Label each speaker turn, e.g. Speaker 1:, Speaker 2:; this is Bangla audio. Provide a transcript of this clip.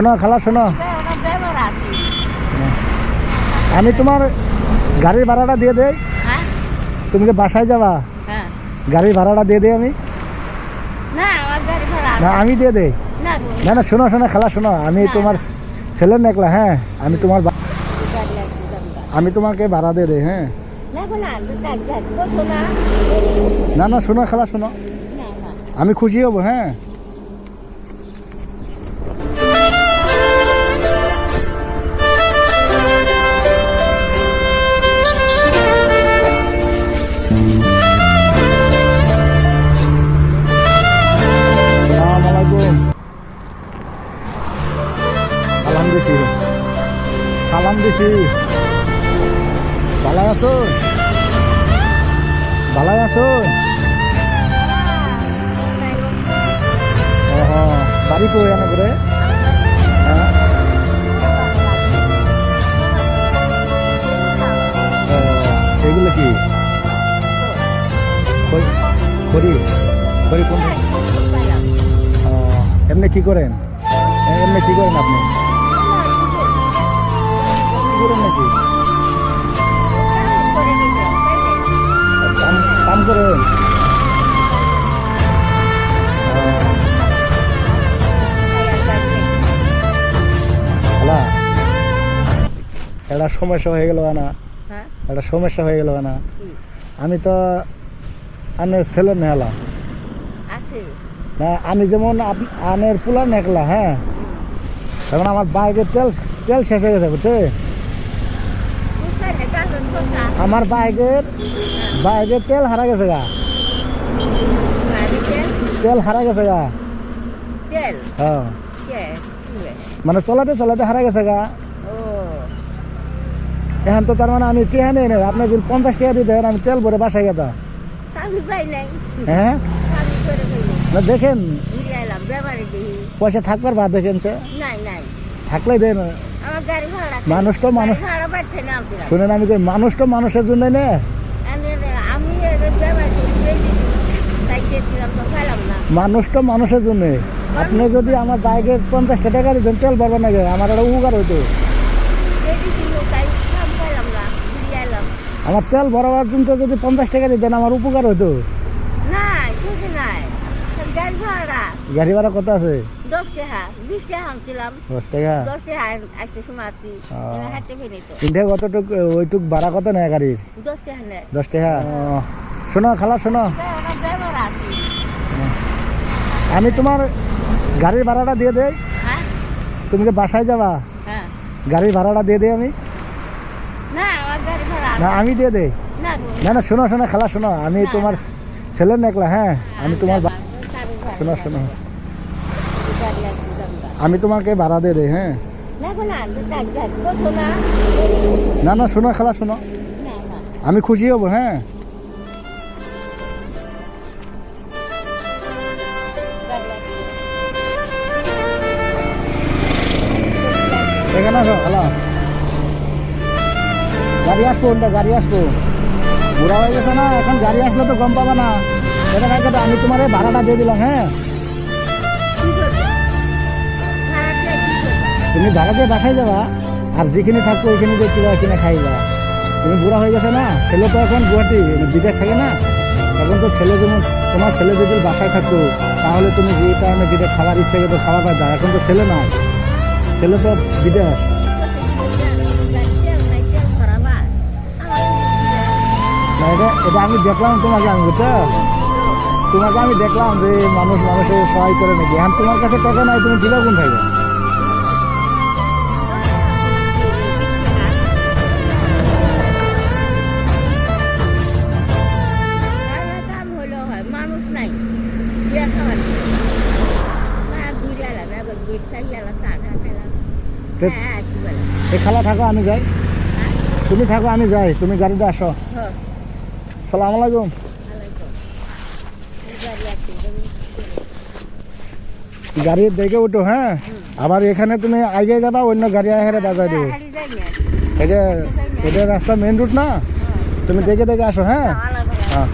Speaker 1: শোনো, খালা, শোনো। আমি তোমার গাড়ির ভাড়াটা দিয়ে দেই। তুমি যে বাসায় যাবা, গাড়ির ভাড়াটা দিয়ে দেই আমি।
Speaker 2: না,
Speaker 1: আমি দিয়ে দেই।
Speaker 2: না
Speaker 1: না, শোনো শোনো, খালা, শোনো। আমি তোমার। ছেলের নেকলা হ্যাঁ আমি তোমার। আমি তোমাকে ভাড়া দিয়ে দেই হ্যাঁ।
Speaker 2: না না,
Speaker 1: শোনো, খালা, শোনো। আমি খুশি হব হ্যাঁ। সালাম দিছি। ভালো আছো? ভালো আছো? বাড়ি কই এনে করে হ্যাঁ। সেগুলো কি? খড়ি? খড়ি কোন এমনি কি করেন? এমনি কি করেন আপনি? করেন নাকি? কাম করেন একটা সমস্যা হয়ে গেল না
Speaker 2: হ্যাঁ?
Speaker 1: একটা সমস্যা হয়ে গেল না আমি তো আনের ছেলে নেলা
Speaker 2: আছে।
Speaker 1: না আমি যেমন আনের পোলা নেকলা হ্যাঁ? তখন আমার বাইকের তেল তেল শেষ হয়ে গেছে বুঝছে
Speaker 2: বুঝতে না গাজন কথা
Speaker 1: আমার বাইকের বাইকের তেল হারা গেছে গা। তেল হারা গেছে গা। হ্যাঁ। মানে চলাতে চলাতে হারা গেছে গা। এখন তো তার মানে আমি টেহা নেই আপনার যদি পঞ্চাশ টাকা দিতে আমি তেল ভরে বাসায় গেতাম হ্যাঁ? দেখেন। পয়সা থাকবার বা দেখেন সে। থাকলে দেন। মানুষ তো মানুষ শুনেন আমি কই মানুষ তো মানুষের জন্য নে। মানুষ তো মানুষের জন্য। আপনি যদি আমার বাইকে পঞ্চাশটা টাকা দিতেন তেল পারবেন না আমার একটা উপকার হইতো। আমার তেল ভরাবার জন্য যদি পঞ্চাশ টাকা দিতেন আমার উপকার হইতো।
Speaker 2: গাড়ি ভাড়া
Speaker 1: গাড়ি ভাড়া কত আছে?
Speaker 2: দশ টাকা বিশ টাকা আনছিলাম।
Speaker 1: দশ টাকা?
Speaker 2: দশ টাকা আসতে সময়
Speaker 1: ও।
Speaker 2: ফেলে তো।
Speaker 1: তিনটে কতটুক ওইটুক ভাড়া কত নেয় গাড়ির?
Speaker 2: দশ টাকা নেয়।
Speaker 1: দশ টাকা? শোনো খালা শোনো। আমি তোমার গাড়ির ভাড়াটা দিয়ে দেই।
Speaker 2: হ্যাঁ?
Speaker 1: তুমি যে বাসায় যাবা
Speaker 2: হ্যাঁ।
Speaker 1: গাড়ির ভাড়াটা দিয়ে দেই আমি?
Speaker 2: না
Speaker 1: আমি দিয়ে দেই।
Speaker 2: না
Speaker 1: না শোনো শোনো খালা শোনো। আমি তোমার ছেলের নেকলা হ্যাঁ? আমি তোমার শোনো শোনো। আমি তোমাকে ভাড়া দিয়ে দেই হ্যাঁ?
Speaker 2: না না
Speaker 1: শোনো। খালা শোনো। আমি খুশি হব হ্যাঁ? এখানে আসো খালা। গাড়ি আসব গাড়ি আসব। বুড়া হয়ে গেছে না এখন গাড়ি আসলে তো গম পাবে না। এটা আমি তোমার ভাড়াটা দিয়ে দিলাম হ্যাঁ। তুমি ভাড়া দিয়ে বাসায় যাবা আর যেখানে থাকব ওইখানে দিয়ে কিবা কিনে খাইবা তুমি বুড়া হয়ে গেছে না, ছেলে তো এখন গুয়াহাটি বিদেশ থাকে না। এখন তো ছেলে যেমন, তোমার ছেলে যদি বাসায় থাকতো তাহলে তুমি যে টাইমে যেটা খাবার ইচ্ছে করতো খাওয়া পাইতা এখন তো ছেলে না ছেলে তো বিদেশ। এটা আমি দেখলাম তোমাকে, আমি বুঝছ? তোমাকে আমি দেখলাম যে মানুষ মানুষের সহায় করে নাকি। এখন তোমার কাছে টাকা নাই তুমি দিলে কোন থাকবে
Speaker 2: হ্যাঁ
Speaker 1: এই খালা। থাকো আমি যাই। তুমি থাকো আমি যাই তুমি গাড়িতে আসো।
Speaker 2: হ্যাঁ
Speaker 1: সালাম আলাইকুম। গাড়ি দেখে উঠো হ্যাঁ? আবার এখানে তুমি আগে যাবা অন্য গাড়ি আহেরে বাজার দেবো। এটা এটা রাস্তা মেন রুট না? তুমি দেখে দেখে আসো হ্যাঁ? হ্যাঁ।